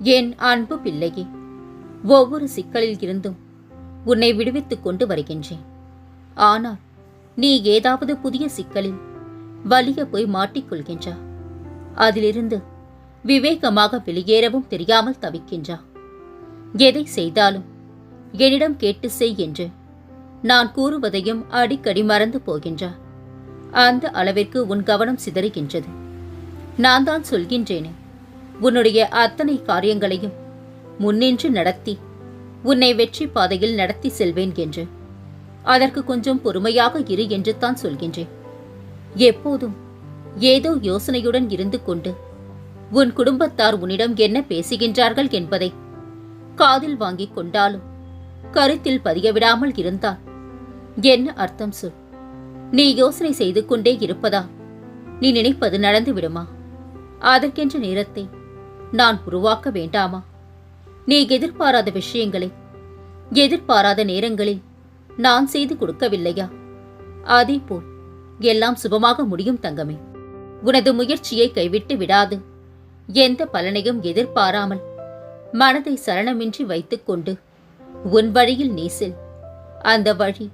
என் அன்பு பிள்ளையே ஒவ்வொரு சிக்கலில் இருந்தும் உன்னை விடுவித்துக் கொண்டு வருகின்றேன். ஆனால் நீ ஏதாவது புதிய சிக்கலில் வலிய போய் மாட்டிக்கொள்கின்றா அதிலிருந்து விவேகமாக வெளியேறவும் தெரியாமல் தவிக்கின்றா? எதை செய்தாலும் என்னிடம் கேட்டு செய் என்று நான் கூறுவதையும் அடிக்கடி மறந்து போகின்றா? அந்த அளவிற்கு உன் கவனம் சிதறுகின்றது. நான் தான் சொல்கின்றேனே உன்னுடைய அத்தனை காரியங்களையும் முன்னின்று நடத்தி உன்னை வெற்றி பாதையில் நடத்தி செல்வேன் என்று. அதற்கு கொஞ்சம் பொறுமையாக இரு என்று தான் சொல்கின்றேன். எப்போதும் ஏதோ யோசனையுடன் இருந்து கொண்டு உன் குடும்பத்தார் உன்னிடம் என்ன பேசுகின்றார்கள் என்பதை காதில் வாங்கிக் கொண்டாலும் கருத்தில் பதிய விடாமல் இருந்தால் என்ன அர்த்தம் சொல்? நீ யோசனை செய்து கொண்டே இருப்பதா? நீ நினைப்பது நடந்து விடுமா? அதற்கென்ற நேரத்தை நான் உருவாக்க வேண்டாமா? நீ எதிர்பாராத விஷயங்களை எதிர்பாராத நேரங்களில் நான் செய்து கொடுக்கவில்லையா? அதேபோல் எல்லாம் சுபமாக முடியும் தங்கமே. உனது முயற்சியை கைவிட்டு விடாது. எந்த பலனையும் எதிர்பாராமல் மனதை சரணமின்றி வைத்துக்கொண்டு உன் வழியில் நீசில். அந்த வழி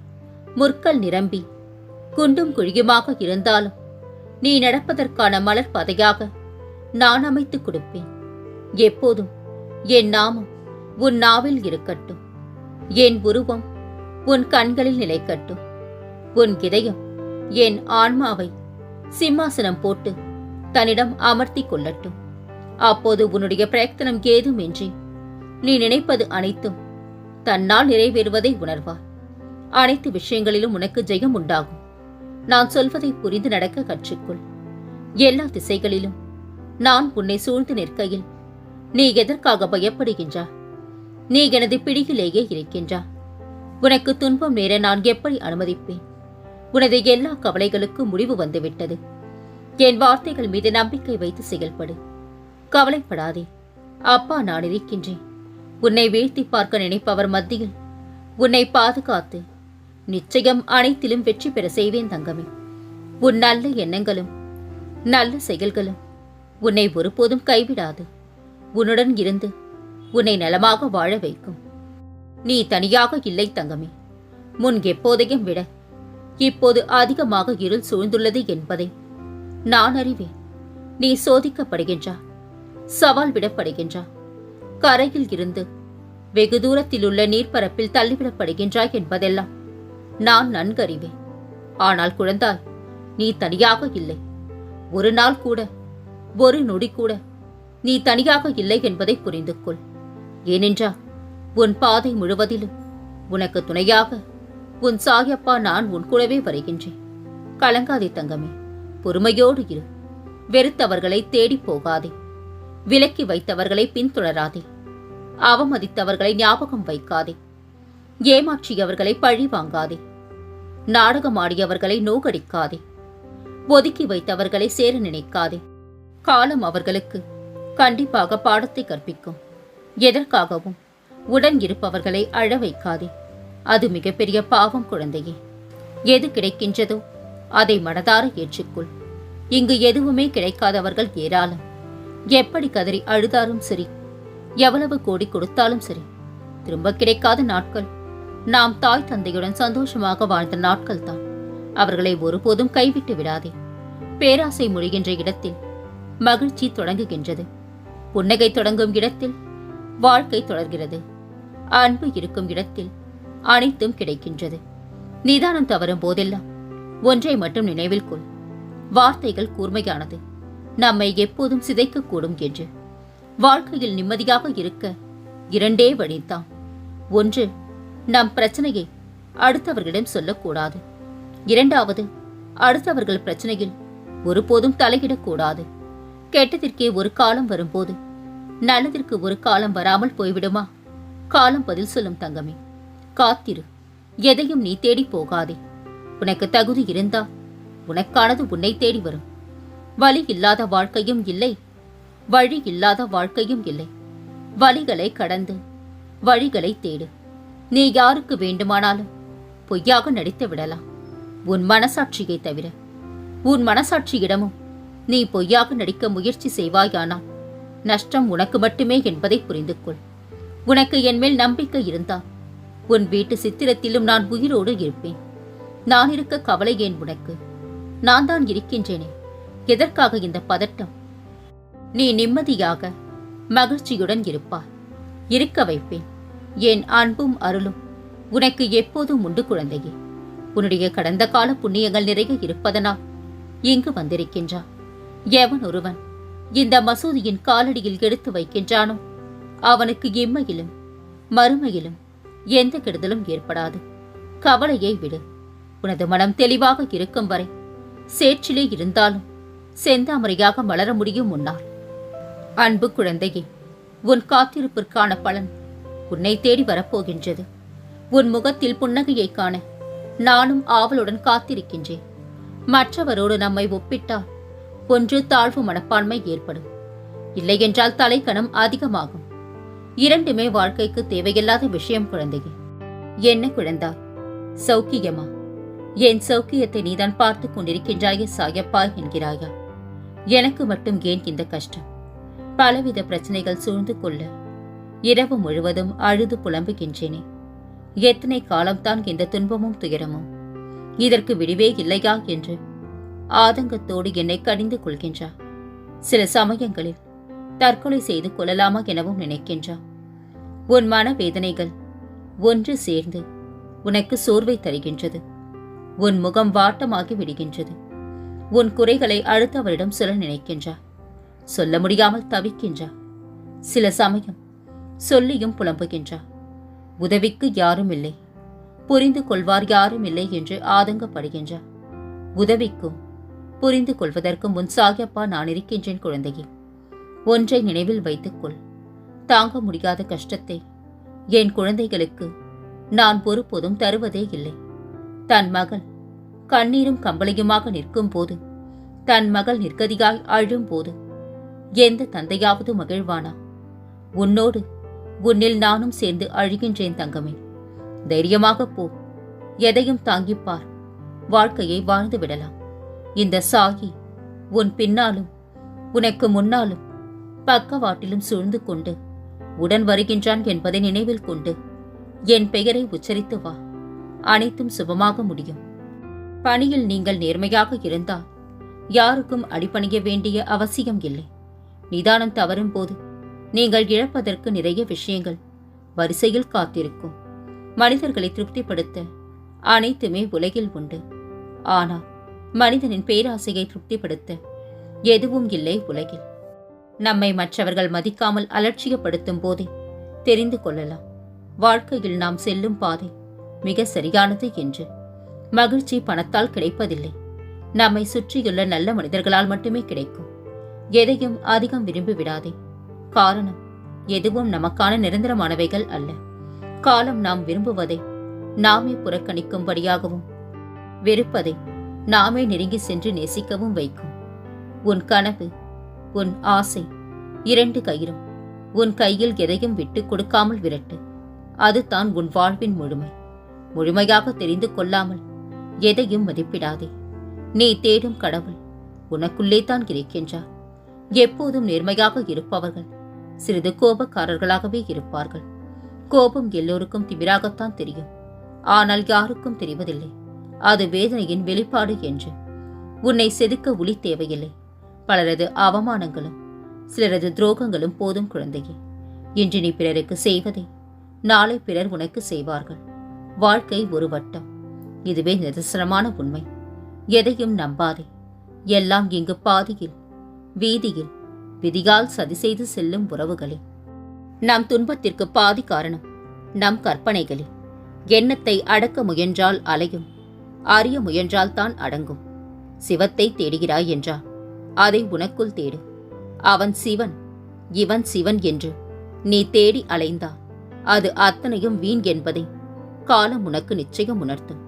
முற்கள் நிரம்பி குண்டும் குழியுமாக இருந்தாலும் நீ நடப்பதற்கான மலர் பதையாக நான் அமைத்துக் கொடுப்பேன். எப்போதும் என் நாமம் உன் நாவில் இருக்கட்டும். என் உருவம் உன் கண்களில் நிலைக்கட்டும். உன் இதயம் என் ஆன்மாவை சிம்மாசனம் போட்டு தன்னிடம் அமர்த்திக் கொள்ளட்டும். அப்போது உன்னுடைய பிரயத்தனம் ஏதுமின்றி நீ நினைப்பது அனைத்தும் தன்னால் நிறைவேறுவதை உணர்வார் அனைத்து விஷயங்களிலும் உனக்கு ஜெயம் உண்டாகும். நான் சொல்வதை புரிந்து நடக்க கற்றுக்கொள். எல்லா திசைகளிலும் நான் உன்னை சூழ்ந்து நிற்கையில் நீ எதற்காக பயப்படுகின்றா? நீ எனது பிடியிலேயே இருக்கின்றா. உனக்கு துன்பம் நேர நான் எப்படி அனுமதிப்பேன்? உனது எல்லா கவலைகளுக்கும் முடிவு வந்துவிட்டது. என் வார்த்தைகள் மீது நம்பிக்கை வைத்து செயல்படு. கவலைப்படாதே. அப்பா நான் இருக்கின்றேன். உன்னை வீழ்த்தி பார்க்க நினைப்பவர் மத்தியில் உன்னை பாதுகாத்து நிச்சயம் அனைத்திலும் வெற்றி பெற செய்வேன் தங்கமே. உன் நல்ல எண்ணங்களும் நல்ல செயல்களும் உன்னை ஒருபோதும் கைவிடாது. உன்னுடன் இருந்து உன்னை நலமாக வாழ வைக்கும். நீ தனியாக இல்லை தங்கமே. முன் எப்போதையும் விட இப்போது அதிகமாக இருள் சூழ்ந்துள்ளது என்பதை நான் அறிவேன். நீ சோதிக்கப்படுகின்றா சவால் விடப்படுகின்றா கரையில் இருந்து வெகு தூரத்தில் உள்ள நீர்ப்பரப்பில் தள்ளிவிடப்படுகின்றாய் என்பதெல்லாம் நான் நன்கறிவேன். ஆனால் குழந்தாய் நீ தனியாக இல்லை. ஒரு நாள் கூட ஒரு நொடி கூட நீ தனியாக இல்லை என்பதை புரிந்து கொள் ஏனென்றால் உன் பாதை முழுவதிலும் உனக்கு துணையாக உன் சாயப்பா நான் உன் கூடவே வருகின்றேன். கலங்காதே தங்கமே பொறுமையோடு இரு. வெறுத்தவர்களை தேடிப் போகாதே. விலக்கி வைத்தவர்களை பின்தொடராதே. அவமதித்தவர்களை ஞாபகம் வைக்காதே. ஏமாற்றியவர்களை பழி வாங்காதே. நாடகமாடியவர்களை நோகடிக்காதே. ஒதுக்கி வைத்தவர்களை சேர நினைக்காதே. காலம் அவர்களுக்கு கண்டிப்பாக பாடத்தை கற்பிக்கும். எதற்காகவும்? உடன் இருப்பவர்களை அழ வைக்காதே. அது மிகப்பெரிய பாவம் குழந்தையே. எது கிடைக்கின்றதோ அதை மனதார ஏற்றுக்கொள். இங்கு எதுவுமே கிடைக்காதவர்கள் ஏராளம். எப்படி கதறி அழுதாலும் சரி எவ்வளவு கோடி கொடுத்தாலும் சரி திரும்ப கிடைக்காத நாட்கள். நாம் தாய் தந்தையுடன் சந்தோஷமாக வாழ்ந்த நாட்கள் தான். அவர்களை ஒருபோதும் கைவிட்டு விடாதே. பேராசை முடிகின்ற இடத்தில் மகிழ்ச்சி தொடங்குகின்றது. புன்னகை தொடங்கும் இடத்தில் வாழ்க்கை தொடர்கிறது. அன்பு இருக்கும் இடத்தில் அனைத்தும் கிடைக்கின்றது. நிதானம் தவறும் போதெல்லாம் ஒன்றை மட்டும் நினைவில் கொள். வார்த்தைகள் கூர்மையானது. நம்மை எப்போதும் சிதைக்கக்கூடும் என்று. வாழ்க்கையில் நிம்மதியாக இருக்க இரண்டே வழிதான் ஒன்று நம் பிரச்சனையை அடுத்தவர்களிடம் சொல்லக்கூடாது. இரண்டாவது அடுத்தவர்கள் பிரச்சனையில் ஒருபோதும் தலையிடக்கூடாது. கெட்டதிற்கே ஒரு காலம் வரும்போது நல்லதற்கு ஒரு காலம் வராமல் போய்விடுமா? காலம் பதில் சொல்லும் தங்கமே காத்திரு எதையும் நீ தேடி போகாதே. உனக்கு தகுதி இருந்தா உனக்கானது உன்னை தேடி வரும். வழி இல்லாத வாழ்க்கையும் இல்லை வழி இல்லாத வாழ்க்கையும் இல்லை. வழிகளை கடந்து வழிகளை தேடு. நீ யாருக்கு வேண்டுமானாலும் பொய்யாக நடித்து விடலாம். உன் மனசாட்சியை தவிர உன் மனசாட்சியிடமும் நீ பொய்யாக நடிக்க முயற்சி செய்வாயானால் நஷ்டம் உனக்கு மட்டுமே என்பதை புரிந்து கொள் உனக்கு என் மேல் நம்பிக்கை இருந்தா உன் வீட்டு சித்திரத்திலும் நான் உயிரோடு இருப்பேன். நான் இருக்க கவலை ஏன் உனக்கு? நான் தான் இருக்கின்றேனே எதற்காக இந்த பதட்டம்? நீ நிம்மதியாக மகிழ்ச்சியுடன் இருப்பாய். இருக்க வைப்பேன். என் அன்பும் அருளும் உனக்கு எப்போதும் உண்டு குழந்தையே. உன்னுடைய கடந்த கால புண்ணியங்கள் நிறைய இருப்பதனால் இங்கு வந்திருக்கின்றான் எவன் ஒருவன்? இந்த மசூதியின் காலடியில் எடுத்து வைக்கின்றானோ? அவனுக்கு இம்மையிலும் மறுமையிலும் எந்த கெடுதலும் ஏற்படாது. கவலையை விடு. உனது மனம் தெளிவாக இருக்கும் வரை சேற்றிலே இருந்தாலும் செந்தாமரையாக மலர முடியும் உன்னால். அன்பு குழந்தையே உன் காத்திருப்பிற்கான பலன் உன்னை தேடி வரப்போகின்றது. உன் முகத்தில் புன்னகையை காண நானும் ஆவலுடன் காத்திருக்கின்றேன். மற்றவரோடு நம்மை ஒப்பிட்டால் ஒன்று தாழ்வு மனப்பான்மை ஏற்படும். இல்லையென்றால் தலைக்கணம் அதிகமாகும். இரண்டுமே வாழ்க்கைக்கு தேவையில்லாத விஷயம் குழந்தையே. என்ன குழந்தா? சௌக்கியமா? என் சௌக்கியத்தை நீதான் பார்த்துக் கொண்டிருக்கின்றாயே சாயப்பா என்கிறாயா? எனக்கு மட்டும் ஏன் இந்த கஷ்டம்? பலவித பிரச்சனைகள் சூழ்ந்து கொள்ள இரவு முழுவதும் அழுது புலம்புகின்றேனே. எத்தனை காலம்தான் இந்த துன்பமும் துயரமும்? இதற்கு விடிவே இல்லையா என்று ஆதங்கத்தோடு என்னை கடிந்து கொள்கின்றார் சில சமயங்களில் தற்கொலை செய்து கொள்ளலாமா எனவும் நினைக்கின்றார் உன் மனவேதனைகள் ஒன்று சேர்ந்து உனக்கு சோர்வை தருகின்றது. உன் முகம் வாட்டமாகி விடுகின்றது. உன் குறைகளை அடுத்தவரிடம் சொல்ல நினைக்கின்றார் சொல்ல முடியாமல் தவிக்கின்றார் சில சமயம் சொல்லியும் புலம்புகின்றார் உதவிக்கு யாரும் இல்லை. புரிந்து கொள்வார் யாரும் இல்லை என்று ஆதங்கப்படுகின்றார் உதவிக்கும் புரிந்து கொள்வதற்கு முன் சாகியப்பா நான் இருக்கின்றேன் குழந்தையே. ஒன்றை நினைவில் வைத்துக்கொள். தாங்க முடியாத கஷ்டத்தை என் குழந்தைகளுக்கு நான் ஒருபோதும் தருவதே இல்லை. தன் மகள் கண்ணீரும் கம்பளையுமாக நிற்கும் போது தன் மகள் நிற்கதியாய் அழும் போது எந்த தந்தையாவது மகிழ்வானா? உன்னோடு உன்னில் நானும் சேர்ந்து அழுகின்றேன் தங்கமே. தைரியமாக போ. எதையும் தாங்கிப்பார். வாழ்க்கையை வாழ்ந்து விடலாம். இந்த சாகி உன் பின்னாலும் உனக்கு முன்னாலும் பக்கவாட்டிலும் சூழ்ந்து கொண்டு உடன் வருகின்றான் என்பதை நினைவில் கொண்டு என் பெயரை உச்சரித்து வா. அனைத்தும் சுபமாக முடியும். பணியில் நீங்கள் நேர்மையாக இருந்தால் யாருக்கும் அடிபணிய வேண்டிய அவசியம் இல்லை. நிதானம் தவறும் போது நீங்கள் இழப்பதற்கு நிறைய விஷயங்கள் வரிசையில் காத்திருக்கும். மனிதர்களை திருப்திப்படுத்த அனைத்துமே உலகில் உண்டு. ஆனால் மனிதனின் பேராசையை திருப்திப்படுத்த எதுவும் இல்லை உலகில். நம்மை மற்றவர்கள் மதிக்காமல் அலட்சியப்படுத்தும் போதே தெரிந்து கொள்ளலாம். வாழ்க்கையில் நாம் செல்லும் பாதை மிக சரியானது என்று. மகிழ்ச்சி பணத்தால் கிடைப்பதில்லை. நம்மை சுற்றியுள்ள நல்ல மனிதர்களால் மட்டுமே கிடைக்கும். எதையும் அதிகம் விரும்பி விடாதே காரணம் எதுவும் நமக்கான நிரந்தரமானவைகள் அல்ல. காலம் நாம் விரும்புவதை நாமே புறக்கணிக்கும்படியாகவும் வெறுப்பதை நாமே நெருங்கி சென்று நேசிக்கவும் வைக்கும். உன் கனவு உன் ஆசை இரண்டு கயிறும். உன் கையில் எதையும் விட்டு கொடுக்காமல் விரட்டு. அதுதான் உன் வாழ்வின் முழுமை. முழுமையாக தெரிந்து கொள்ளாமல் எதையும் மதிப்பிடாதே. நீ தேடும் கடவுள் உனக்குள்ளே தான் இருக்கின்றார். எப்போதும் நேர்மையாக இருப்பவர்கள் சிறிது கோபக்காரர்களாகவே இருப்பார்கள். கோபம் எல்லோருக்கும் திமிராகத்தான் தெரியும். ஆனால் யாருக்கும் தெரிவதில்லை. அது வேதனையின் வெளிப்பாடு என்று. உன்னை செதுக்க ஒளி தேவையில்லை. பலரது அவமானங்களும் சிலரது துரோகங்களும் போதும் குழந்தையே. இன்று நீ பிறருக்கு செய்வதை நாளை பிறர் உனக்கு செய்வார்கள். வாழ்க்கை ஒரு வட்டம். இதுவே நிதர்சனமான உண்மை. எதையும் நம்பாதே. எல்லாம் இங்கு பாதியில் வீதியில் விதியால் சதி செய்து செல்லும் உறவுகளே. நம் துன்பத்திற்கு பாதி காரணம் நம் கற்பனைகளே. எண்ணத்தை அடக்க முயன்றால் அலையும் அறிய முயன்றால் தான் அடங்கும். சிவத்தை தேடுகிறாய் என்றால் அதை உனக்குள் தேடு. அவன் சிவன் இவன் சிவன் என்று நீ தேடி அலைந்தா. அது அத்தனையும் வீண் என்பதை காலம் உனக்கு நிச்சயம் உணர்த்தும்.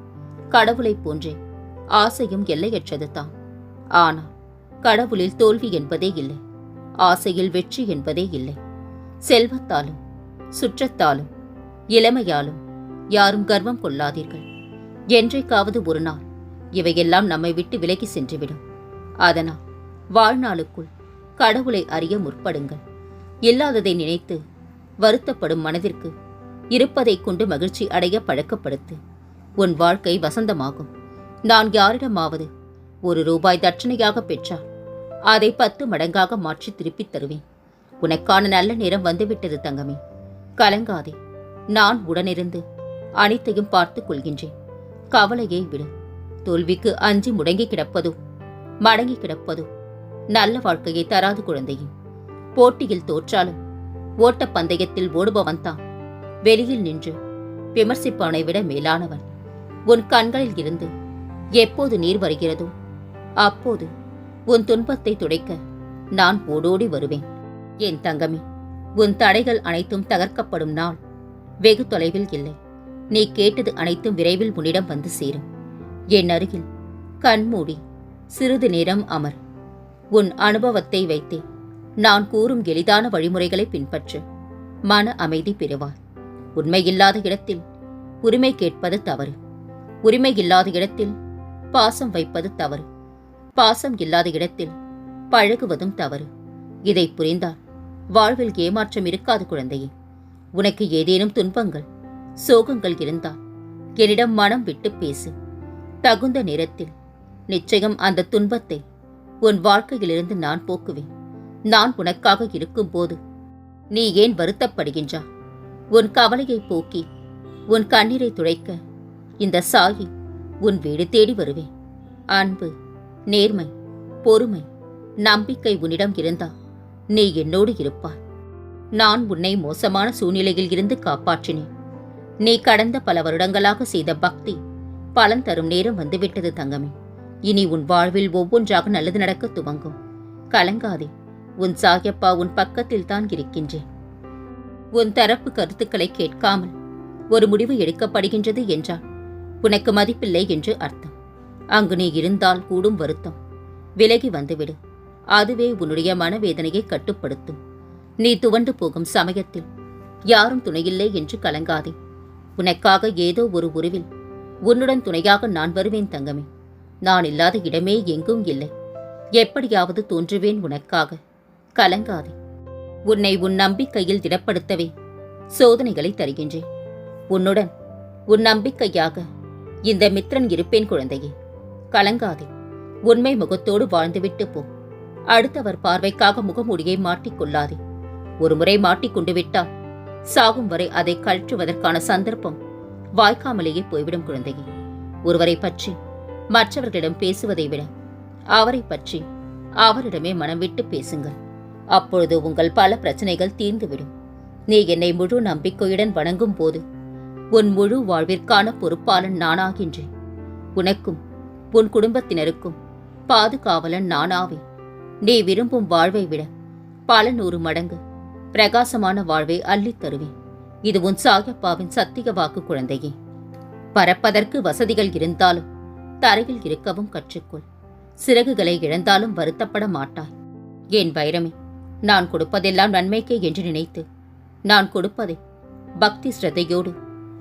கடவுளைப் போன்றே ஆசையும் எல்லையற்றது தான் ஆனால் கடவுளில் தோல்வி என்பதே இல்லை. ஆசையில் வெற்றி என்பதே இல்லை. செல்வத்தாலும் சுற்றத்தாலும் இளமையாலும் யாரும் கர்வம் கொள்ளாதீர்கள். என்றைக்காவது ஒரு நாள் இவையெல்லாம் நம்மை விட்டு விலகி சென்றுவிடும். அதனால் வாழ்நாளுக்குள் கடவுளை அறிய முற்படுங்கள். இல்லாததை நினைத்து வருத்தப்படும் மனதிற்கு இருப்பதைக் கொண்டு மகிழ்ச்சி அடைய பழக்கப்படுத்து. உன் வாழ்க்கை வசந்தமாகும். நான் யாரிடமாவது ஒரு ரூபாய் தட்சணையாக பெற்றால் அதை பத்து மடங்காக மாற்றி திருப்பித் தருவேன். உனக்கான நல்ல நேரம் வந்துவிட்டது தங்கமே. கலங்காதே. நான் உடனிருந்து அனைத்தையும் பார்த்துக் கொள்கின்றேன். கவலையை விடு. தோல்விக்கு அஞ்சி முடங்கி கிடப்பதோ? மடங்கி கிடப்பதோ? நல்ல வாழ்க்கையை தராது குழந்தையும் போட்டியில் தோற்றாலும் ஓட்டப் பந்தயத்தில் ஓடுபவன் தான். வெளியில் நின்று விமர்சிப்பவனை விட மேலானவன். உன் கண்களில் இருந்து எப்போது நீர் வருகிறதோ அப்போது உன் துன்பத்தை துடைக்க நான் ஓடோடி வருவேன். என் தங்கமே உன் தடைகள் அனைத்தும் தகர்க்கப்படும் நாள் வெகு தொலைவில் இல்லை. நீ கேட்டது அனைத்தும் விரைவில் உன்னிடம் வந்து சேரும். என் அருகில் கண்மூடி சிறிது நேரம் அமர். உன் அனுபவத்தை வைத்தே நான் கூறும் எளிதான வழிமுறைகளை பின்பற்று. மன அமைதி பெறுவார் உண்மையில்லாத இடத்தில் உரிமை கேட்பது தவறு. உரிமை இல்லாத இடத்தில் பாசம் வைப்பது தவறு. பாசம் இல்லாத இடத்தில் பழகுவதும் தவறு. இதை புரிந்தால் வாழ்வில் ஏமாற்றம் இருக்காது குழந்தையே. உனக்கு ஏதேனும் துன்பங்கள் சோகங்கள் இருந்தால் என்னிடம் மனம் விட்டு பேசு. தகுந்த நேரத்தில் நிச்சயம் அந்த துன்பத்தை உன் வாழ்க்கையிலிருந்து நான் போக்குவேன். நான் உனக்காக இருக்கும்போது நீ ஏன் வருத்தப்படுகின்றா உன் கவலையை போக்கி உன் கண்ணீரை துடைக்க இந்த சாயி உன் வீடு தேடி வருவேன். அன்பு நேர்மை பொறுமை நம்பிக்கை உன்னிடம் இருந்தா நீ என்னோடு இருப்பாய். நான் உன்னை மோசமான சூழ்நிலையில் இருந்து காப்பாற்றினேன். நீ கடந்த பல வருடங்களாக செய்த பக்தி. பலன் தரும் நேரம் வந்துவிட்டது தங்கமே. இனி உன் வாழ்வில் ஒவ்வொன்றாக நல்லது நடக்க துவங்கும். கலங்காதே. உன் சாயப்பா உன் பக்கத்தில் தான் இருக்கின்றேன். உன் தரப்பு கருத்துக்களை கேட்காமல் ஒரு முடிவு எடுக்கப்படுகின்றது என்றால் உனக்கு மதிப்பில்லை என்று அர்த்தம். அங்கு நீ இருந்தால் கூடும் வருத்தம். விலகி வந்துவிடு. அதுவே உன்னுடைய மனவேதனையை கட்டுப்படுத்தும். நீ துவண்டு போகும் சமயத்தில் யாரும் துணையில்லை என்று கலங்காதே. உனக்காக ஏதோ ஒரு உருவில் உன்னுடன் துணையாக நான் வருவேன் தங்கமே. நான் இல்லாத இடமே எங்கும் இல்லை. எப்படியாவது தோன்றுவேன் உனக்காக. கலங்காதே. உன்னை உன் நம்பிக்கையில் திடப்படுத்தவே சோதனைகளை தருகின்றேன். உன்னுடன் உன் நம்பிக்கையாக இந்த மித்ரன் இருப்பேன் குழந்தையே. கலங்காதே. உண்மை முகத்தோடு வாழ்ந்துவிட்டு போ. அடுத்தவர் பார்வைக்காக முகமூடியை மாட்டிக்கொள்ளாதே ஒருமுறை மாட்டிக்கொண்டு விட்டால் சாகும் வரை அதை கழற்றுவதற்கான சந்தர்ப்பம் வாய்க்காமலேயே போய்விடும் குழந்தையே. ஒருவரை பற்றி மற்றவர்களிடம் பேசுவதை விட அவரை பற்றி அவரிடமே மனம் விட்டு பேசுங்கள். அப்பொழுது உங்கள் பல பிரச்சனைகள் தீர்ந்துவிடும். நீ என்னை முழு நம்பிக்கையுடன் வணங்கும் போது உன் முழு வாழ்விற்கான பொறுப்பாளன் நானாகின்றேன். உனக்கும் உன் குடும்பத்தினருக்கும் பாதுகாவலன் நானாவேன். நீ விரும்பும் வாழ்வை விட பல நூறு மடங்கு பிரகாசமான வாழ்வை அள்ளித் தருவேன். இது உன் சாயப்பாவின் சத்திய வாக்கு குழந்தையே. பறப்பதற்கு வசதிகள் இருந்தாலும் தரையில் இருக்கவும் கற்றுக்கொள். சிறகுகளை இழந்தாலும் வருத்தப்பட மாட்டாய். என் வைரமே நான் கொடுப்பதெல்லாம் நன்மைக்கே என்று நினைத்து நான் கொடுப்பதை பக்தி ஸ்ரத்தையோடு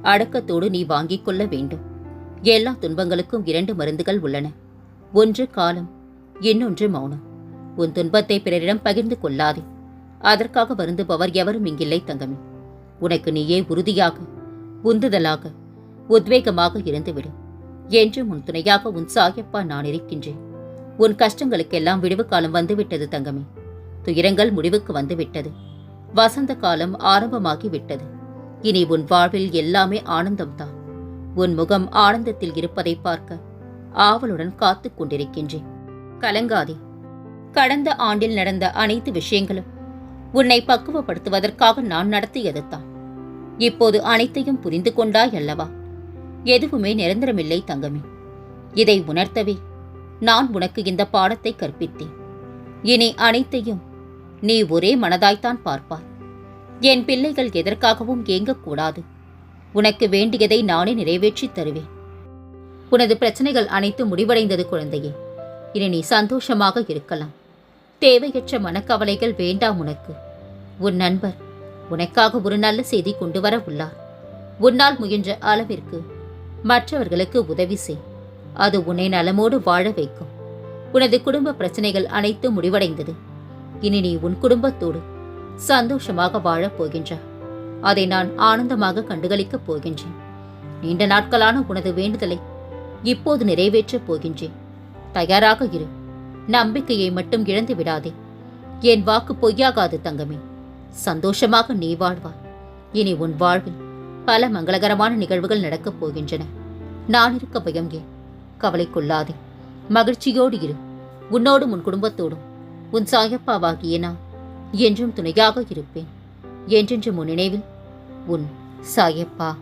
அடக்கத்தோடு நீ வாங்கிக் கொள்ள வேண்டும். எல்லா துன்பங்களுக்கும் இரண்டு மருந்துகள் உள்ளன. ஒன்று காலம் இன்னொன்று மௌனம். உன் துன்பத்தை பிறரிடம் பகிர்ந்து கொள்ளாதே. அதற்காக வருந்துபவர் எவரும் இங்கில்லை தங்கமே. உனக்கு நீயே உறுதியாக உந்துதலாக உத்வேகமாக இருந்துவிடு. என்று உன் துணையாக உன் சாயப்பா நான் இருக்கின்றேன். உன் கஷ்டங்களுக்கெல்லாம் விடுவு காலம் வந்துவிட்டது தங்கமே. துயரங்கள் முடிவுக்கு வந்துவிட்டது. வசந்த காலம் ஆரம்பமாகி விட்டது இனி உன் வாழ்வில் எல்லாமே ஆனந்தம்தான். உன் முகம் ஆனந்தத்தில் இருப்பதை பார்க்க ஆவலுடன் காத்துக் கொண்டிருக்கின்றேன். கலங்காதே. கடந்த ஆண்டில் நடந்த அனைத்து விஷயங்களும் உன்னை பக்குவப்படுத்துவதற்காக நான் நடத்தியதுதான். இப்போது அனைத்தையும் புரிந்து கொண்டாய் அல்லவா? எதுவுமே நிரந்தரமில்லை தங்கமே. இதை உணர்த்தவே நான் உனக்கு இந்த பாடத்தை கற்பித்தேன். இனி அனைத்தையும் நீ ஒரே மனதாய்த்தான் பார்ப்பாய். என் பிள்ளைகள் எதற்காகவும் ஏங்கக்கூடாது. உனக்கு வேண்டியதை நானே நிறைவேற்றித் தருவேன். உனது பிரச்சனைகள் அனைத்து முடிவடைந்தது குழந்தையே. இனி நீ சந்தோஷமாக இருக்கலாம். தேவையற்ற மனக்கவலைகள் வேண்டாம் உனக்கு. உன் நண்பர் உனக்காக ஒரு நல்ல செய்தி கொண்டு வர உள்ளார். உன்னால் முயன்ற அளவிற்கு மற்றவர்களுக்கு உதவி செய். அது உன்னை நலமோடு வாழ வைக்கும். உனது குடும்ப பிரச்சனைகள் அனைத்தும் முடிவடைந்தது. இனி நீ உன் குடும்பத்தோடு சந்தோஷமாக வாழப் போகின்றார் அதை நான் ஆனந்தமாக கண்டுகளிக்கப் போகின்றேன். நீண்ட நாட்களான உனது வேண்டுதலை இப்போது நிறைவேற்றப் போகின்றேன். தயாராக இரு. நம்பிக்கையை மட்டும் இழந்து விடாதே. என் வாக்கு பொய்யாகாது தங்கமே. சந்தோஷமாக நீ வாழ்வாய். இனி உன் வாழ்வில் பல மங்களகரமான நிகழ்வுகள் நடக்கப் போகின்றன. நான் இருக்க பயம் ஏன்? கவலைக்குள்ளாதே. மகிழ்ச்சியோடு இரு. உன்னோடும் உன் குடும்பத்தோடும். உன் சாயப்பாவாகிய நான் என்றும் துணையாக இருப்பேன். என்றென்றும் உன் நினைவில் உன் சாயப்பா.